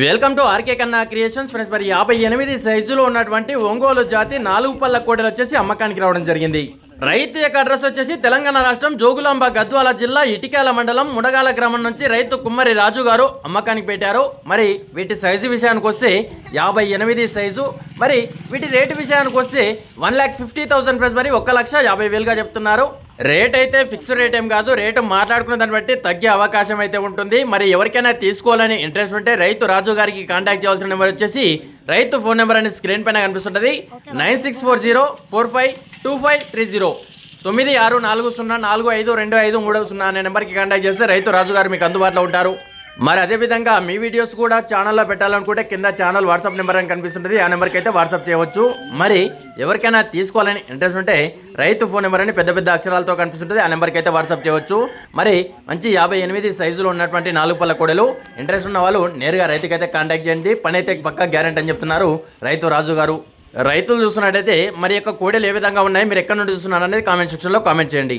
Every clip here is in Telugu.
Welcome to RK Kanna creations friends మరి యాభై ఎనిమిది సైజులో ఉన్నటువంటి ఒంగోలు జాతి నాలుగు పళ్ళ కోడలు వచ్చేసి అమ్మకానికి రావడం జరిగింది. రైతు యొక్క అడ్రస్ వచ్చేసి తెలంగాణ రాష్ట్రం జోగులాంబ గద్వాల జిల్లా ఇటికాల మండలం ముడగాల గ్రామం నుంచి రైతు కుమ్మరి రాజు గారు అమ్మకానికి పెట్టారు. మరి వీటి సైజు విషయానికి వస్తే యాభై ఎనిమిది సైజు. మరి వీటి రేటు విషయానికి వస్తే one lakh fifty thousand price మరి ఒక్క లక్ష యాభై వేలుగా చెప్తున్నారు. రేట్ అయితే ఫిక్స్డ్ రేట్ ఏం కాదు రేటు మాట్లాడుకున్న దాన్ని బట్టి తగ్గే అవకాశం అయితే ఉంటుంది. మరి ఎవరికైనా తీసుకోవాలని ఇంట్రెస్ట్ ఉంటే రైతు రాజు గారికి కాంటాక్ట్ చేయాల్సిన నెంబర్ వచ్చేసి రైతు ఫోన్ నెంబర్ అనేది స్క్రీన్ పైన కనిపిస్తుంటుంది. Nine six four zero four five two five three zero తొమ్మిది ఆరు నాలుగు సున్నా నాలుగు ఐదు రెండు ఐదు మూడు సున్నా అనే నెంబర్కి కాంటాక్ట్ చేస్తే రైతు రాజు గారు మీకు అందుబాటులో ఉంటారు. మరి అదేవిధంగా మీ వీడియోస్ కూడా ఛానల్లో పెట్టాలనుకుంటే కింద ఛానల్ వాట్సాప్ నెంబర్ అని కనిపిస్తుంటుంది. ఆ నెంబర్కి అయితే వాట్సాప్ చేయవచ్చు. మరి ఎవరికైనా తీసుకోవాలని ఇంట్రెస్ట్ ఉంటే రైతు ఫోన్ నెంబర్ అని పెద్ద పెద్ద అక్షరాలతో కనిపిస్తుంటుంది. ఆ నెంబర్కి అయితే వాట్సాప్ చేయవచ్చు. మరి మంచి యాభై ఎనిమిది సైజులో ఉన్నటువంటి నాలుగు పళ్ళ కోడలు. ఇంట్రెస్ట్ ఉన్న వాళ్ళు నేరుగా రైతుకైతే కాంటాక్ట్ చేయండి. పని అయితే పక్కా గ్యారెంటీ అని చెప్తున్నారు రైతు రాజు గారు. రైతులు చూస్తున్నట్టయితే మరి యొక్క కోడలు ఏ విధంగా ఉన్నాయి? మీరు ఎక్కడ నుండి చూస్తున్నారు అనేది కామెంట్ సెక్షన్లో కామెంట్ చేయండి.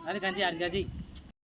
અરે ગાંધી અરે ગાંધી